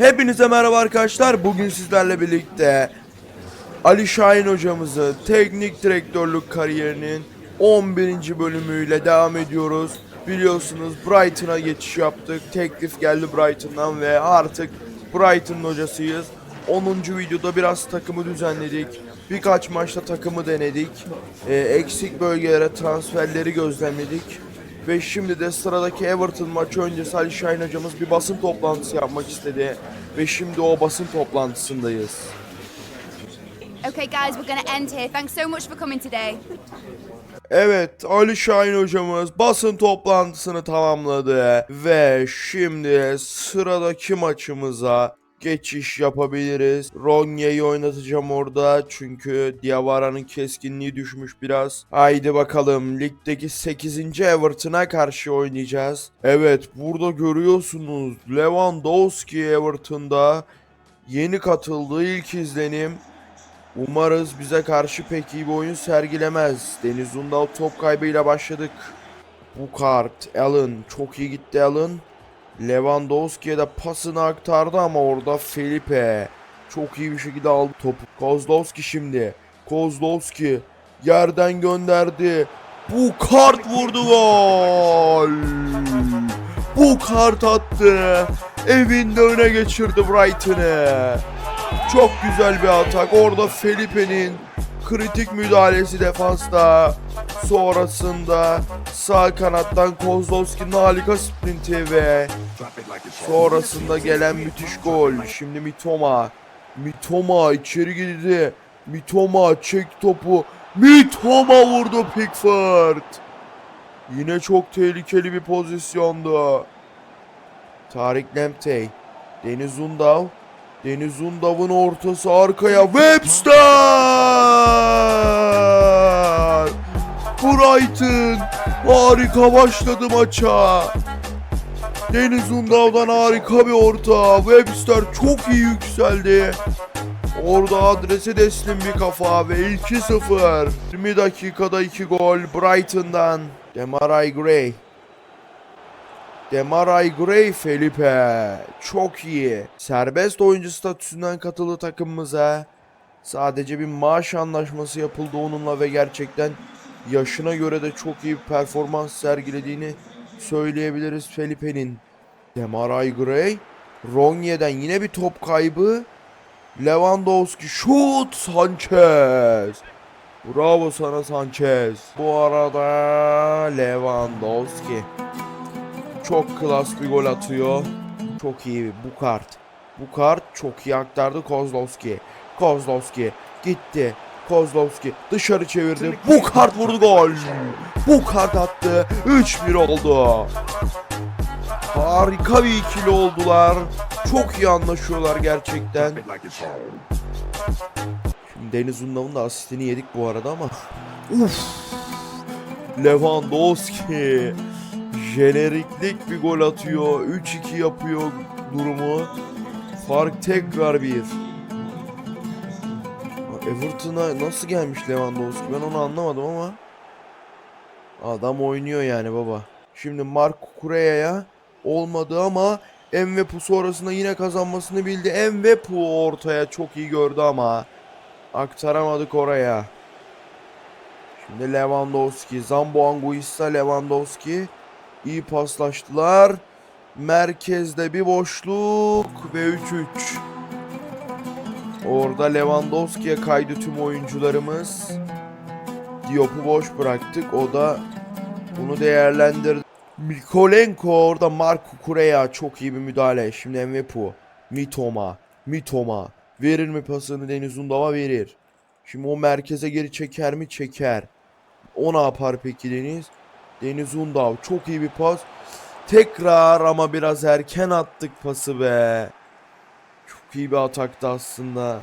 Hepinize merhaba arkadaşlar. Bugün sizlerle birlikte Ali Şahin hocamızı teknik direktörlük kariyerinin 11. bölümüyle devam ediyoruz. Biliyorsunuz Brighton'a geçiş yaptık. Teklif geldi Brighton'dan ve artık Brighton'ın hocasıyız. 10. videoda biraz takımı düzenledik. Birkaç maçta takımı denedik. Ee, eksik bölgelere transferleri gözlemledik. Ve şimdi de sıradaki Everton maçı öncesi Ali Şahin hocamız bir basın toplantısı yapmak istedi. Ve şimdi o basın toplantısındayız. Okay, guys, we're to end here. Thanks so much for coming today. Evet Ali Şahin hocamız basın toplantısını tamamladı. Ve şimdi sıradaki maçımıza geçiş yapabiliriz. Ronye'yi oynatacağım orada çünkü Diawara'nın keskinliği düşmüş biraz. Haydi bakalım ligdeki 8. Everton'a karşı oynayacağız. Evet burada görüyorsunuz Lewandowski Everton'da yeni katıldığı ilk izlenim. Umarız bize karşı pek iyi bir oyun sergilemez. Deniz Undal top kaybıyla başladık. Bu kart Allen çok iyi gitti Allen. Lewandowski'ye de pasını aktardı ama orada Felipe çok iyi bir şekilde aldı topu. Kozlowski şimdi. Kozlowski yerden gönderdi. Bu kart vurdu gol. Bu kart attı. Evinde öne geçirdi Brighton'ı. Çok güzel bir atak. Orada Felipe'nin kritik müdahalesi defansta. Sonrasında sağ kanattan Kozlowski'nin harika sprinti ve sonrasında gelen müthiş gol. Şimdi Mitoma. Mitoma içeri girdi. Mitoma çekti topu. Mitoma vurdu Pickford. Yine çok tehlikeli bir pozisyondu. Tarik Lamptey. Deniz Undal. Deniz Undav'ın ortası arkaya Webster! Brighton harika başladı maça. Deniz Undav'dan harika bir orta. Webster çok iyi yükseldi. Orada adrese teslim bir kafa ve 2-0. 20 dakikada 2 gol Brighton'dan. Demarai Gray. Demarai Gray Felipe. Çok iyi. Serbest oyuncu statüsünden katıldı takımımıza. Sadece bir maaş anlaşması yapıldı onunla ve gerçekten yaşına göre de çok iyi bir performans sergilediğini söyleyebiliriz Felipe'nin. Demarai Gray. Ronye'den yine bir top kaybı. Lewandowski şut Sanchez. Bravo sana Sanchez. Bu arada Lewandowski. Çok klas bir gol atıyor. Çok iyi bu kart. Bu kart çok iyi aktardı Kozlowski. Kozlowski gitti. Kozlowski dışarı çevirdi. Bu kart vurdu gol. Bu kart attı. 3-1 oldu. Harika bir ikili oldular. Çok iyi anlaşıyorlar gerçekten. Şimdi Deniz Undav'ın da asistini yedik bu arada ama. Uf. Lewandowski. Jeneriklik bir gol atıyor. 3-2 yapıyor durumu. Fark tekrar bir. Everton'a nasıl gelmiş Lewandowski ben onu anlamadım ama. Adam oynuyor yani baba. Şimdi Marco Correa'ya olmadı ama Envepu sonrasında yine kazanmasını bildi. Envepu ortaya çok iyi gördü ama aktaramadık oraya. Şimdi Lewandowski, Zambo Anguissa, Lewandowski iyi paslaştılar. Merkezde bir boşluk ve 3-3. Orada Lewandowski'ye kaydı tüm oyuncularımız. Diop'u boş bıraktık. O da bunu değerlendirdi. Mikolenko orada Marco Correa çok iyi bir müdahale. Şimdi Mvepu. Mitoma. Mitoma. Verir mi pasını Deniz Undav'a verir. Şimdi o merkeze geri çeker mi? Çeker. O ne yapar peki Deniz? Deniz Undav çok iyi bir pas. Tekrar ama biraz erken attık pası be. Çok iyi bir ataktı aslında.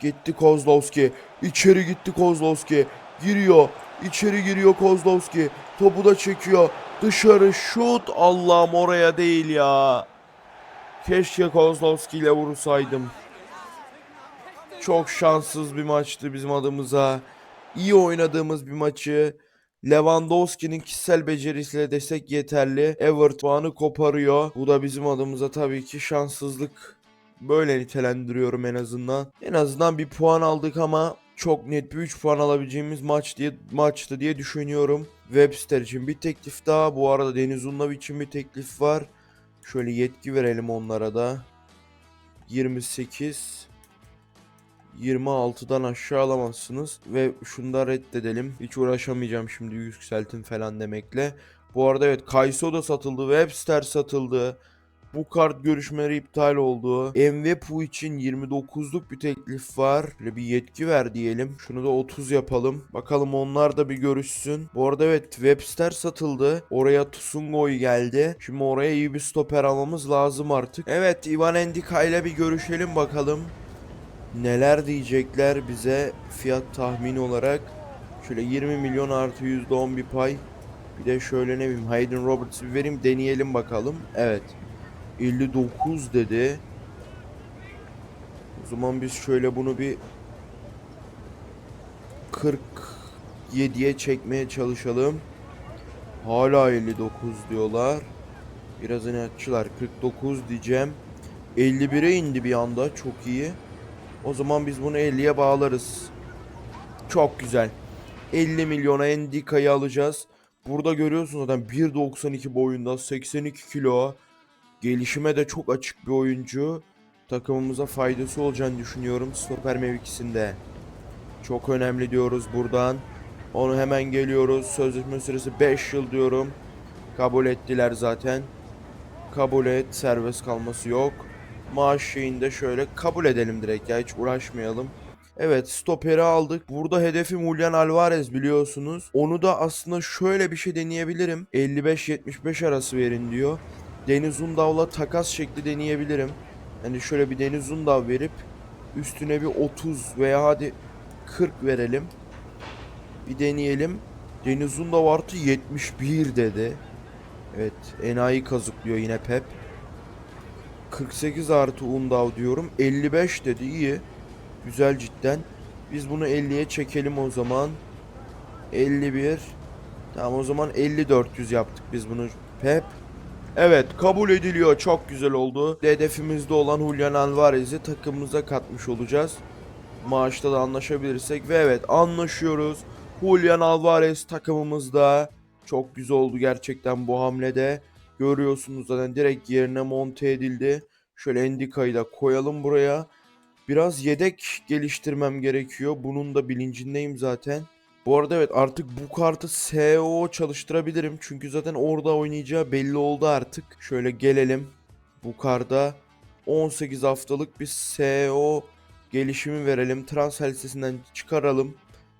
Gitti Kozlowski. İçeri gitti Kozlowski. Giriyor. İçeri giriyor Kozlowski. Topu da çekiyor. Dışarı şut. Allah'ım oraya değil ya. Keşke Kozlowski ile vursaydım. Çok şanssız bir maçtı bizim adımıza. İyi oynadığımız bir maçı Lewandowski'nin kişisel becerisiyle desek yeterli. Everton puanı koparıyor. Bu da bizim adımıza tabii ki şanssızlık. Böyle nitelendiriyorum en azından. En azından bir puan aldık ama çok net bir 3 puan alabileceğimiz maç diye maçtı diye düşünüyorum. Webster için bir teklif daha. Bu arada Deniz Unlav için bir teklif var. Şöyle yetki verelim onlara da. 28 26'dan aşağı alamazsınız ve şunu da reddedelim. Hiç uğraşamayacağım şimdi yükseltin falan demekle. Bu arada evet Kayso da satıldı, Webster satıldı. Bu kart görüşmeleri iptal oldu. Mvepu için 29'luk bir teklif var. Böyle bir yetki ver diyelim. Şunu da 30 yapalım. Bakalım onlar da bir görüşsün. Bu arada evet Webster satıldı. Oraya Tsungoy geldi. Şimdi oraya iyi bir stoper almamız lazım artık. Evet Ivan Endika ile bir görüşelim bakalım. Neler diyecekler bize fiyat tahmini olarak. Şöyle 20 milyon artı %10 bir pay. Bir de şöyle ne bileyim Hayden Roberts'ı bir vereyim deneyelim bakalım. Evet. 59 dedi. O zaman biz şöyle bunu bir 47'ye çekmeye çalışalım. Hala 59 diyorlar. Biraz inatçılar. 49 diyeceğim. 51'e indi bir anda. Çok iyi. O zaman biz bunu 50'ye bağlarız. Çok güzel. 50 milyona Endika'yı alacağız. Burada görüyorsunuz zaten 1.92 boyunda 82 kilo. Gelişime de çok açık bir oyuncu. Takımımıza faydası olacağını düşünüyorum stoper mevkisinde. Çok önemli diyoruz buradan. Onu hemen geliyoruz. Sözleşme süresi 5 yıl diyorum. Kabul ettiler zaten. Kabul et. Serbest kalması yok. Maaş şeyinde şöyle kabul edelim direkt ya hiç uğraşmayalım. Evet stoperi aldık. Burada hedefim Julian Alvarez biliyorsunuz. Onu da aslında şöyle bir şey deneyebilirim. 55-75 arası verin diyor. Deniz Undav'la takas şekli deneyebilirim. Yani şöyle bir Deniz Undav verip üstüne bir 30 veya hadi 40 verelim. Bir deneyelim. Deniz Undav artı 71 dedi. Evet enayi kazıklıyor yine Pep. 48 artı Undav diyorum. 55 dedi iyi. Güzel cidden. Biz bunu 50'ye çekelim o zaman. 51. Tamam o zaman 5400 yaptık biz bunu Pep. Evet kabul ediliyor. Çok güzel oldu. Hedefimizde olan Julian Alvarez'i takımımıza katmış olacağız. Maaşta da anlaşabilirsek ve evet anlaşıyoruz. Julian Alvarez takımımızda. Çok güzel oldu gerçekten bu hamlede. Görüyorsunuz zaten direkt yerine monte edildi. Şöyle Endika'yı da koyalım buraya. Biraz yedek geliştirmem gerekiyor. Bunun da bilincindeyim zaten. Bu arada evet artık bu kartı SEO çalıştırabilirim. Çünkü zaten orada oynayacağı belli oldu artık. Şöyle gelelim. Bu karda 18 haftalık bir SEO gelişimi verelim. Transfer listesinden çıkaralım.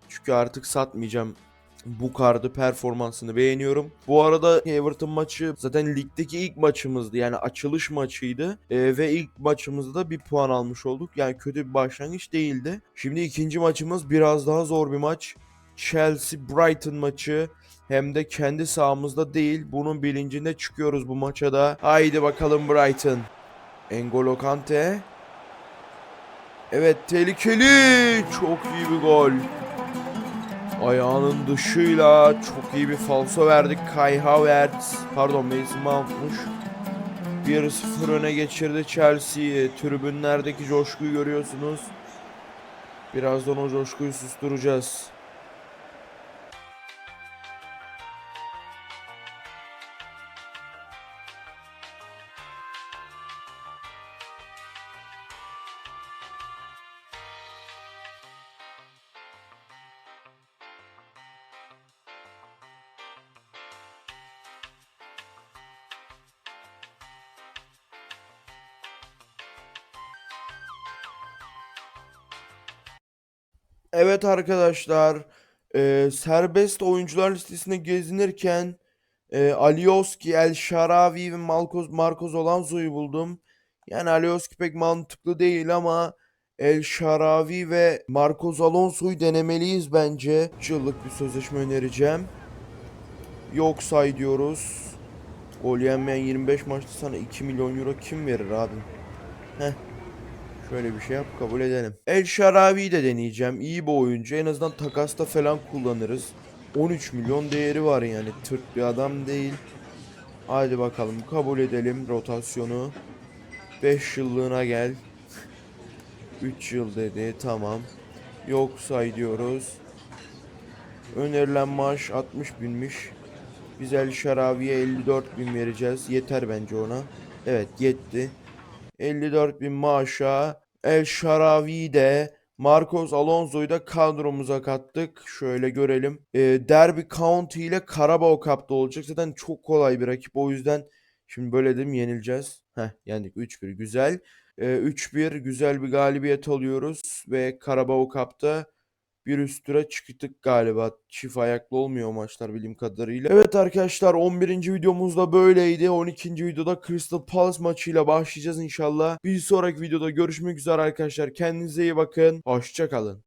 Çünkü artık satmayacağım bu kardı performansını beğeniyorum. Bu arada Everton maçı zaten ligdeki ilk maçımızdı. Yani açılış maçıydı. Ee, ve ilk maçımızda da bir puan almış olduk. Yani kötü bir başlangıç değildi. Şimdi ikinci maçımız biraz daha zor bir maç. Chelsea Brighton maçı. Hem de kendi sahamızda değil. Bunun bilincinde çıkıyoruz bu maça da. Haydi bakalım Brighton. Engolo Kante. Evet tehlikeli. Çok iyi bir gol. Ayağının dışıyla çok iyi bir falso verdik. Kai Havertz, pardon Mason Mount'muş. 1-0 öne geçirdi Chelsea'yi. Tribünlerdeki coşkuyu görüyorsunuz. Birazdan o coşkuyu susturacağız. Evet arkadaşlar, e, serbest oyuncular listesine gezinirken e, Alioski, El Sharawi ve Marcos, Marcos Alonso'yu buldum. Yani Alioski pek mantıklı değil ama El Sharawi ve Marcos Alonso'yu denemeliyiz bence. 3 yıllık bir sözleşme önereceğim. Yok say diyoruz. Gol yenmeyen 25 maçta sana 2 milyon euro kim verir abi? Heh. Şöyle bir şey yap kabul edelim. El Şaravi'yi de deneyeceğim. İyi bir oyuncu. En azından takasta falan kullanırız. 13 milyon değeri var yani. Tırt bir adam değil. Hadi bakalım kabul edelim rotasyonu. 5 yıllığına gel. 3 yıl dedi tamam. Yok say diyoruz. Önerilen maaş 60 binmiş. Biz El Şaravi'ye 54 bin vereceğiz. Yeter bence ona. Evet yetti. 54 bin maaşa El Şaravi de Marcos Alonso'yu da kadromuza kattık. Şöyle görelim. Ee, Derby County ile Carabao Cup'ta olacak. Zaten çok kolay bir rakip. O yüzden şimdi böyle dedim yenileceğiz. Heh yendik 3-1 güzel. Ee, 3-1 güzel bir galibiyet alıyoruz. Ve Carabao Cup'ta bir üst tura çıktık galiba. Çift ayaklı olmuyor maçlar bildiğim kadarıyla. Evet arkadaşlar 11. videomuz da böyleydi. 12. videoda Crystal Palace maçıyla başlayacağız inşallah. Bir sonraki videoda görüşmek üzere arkadaşlar. Kendinize iyi bakın. Hoşçakalın.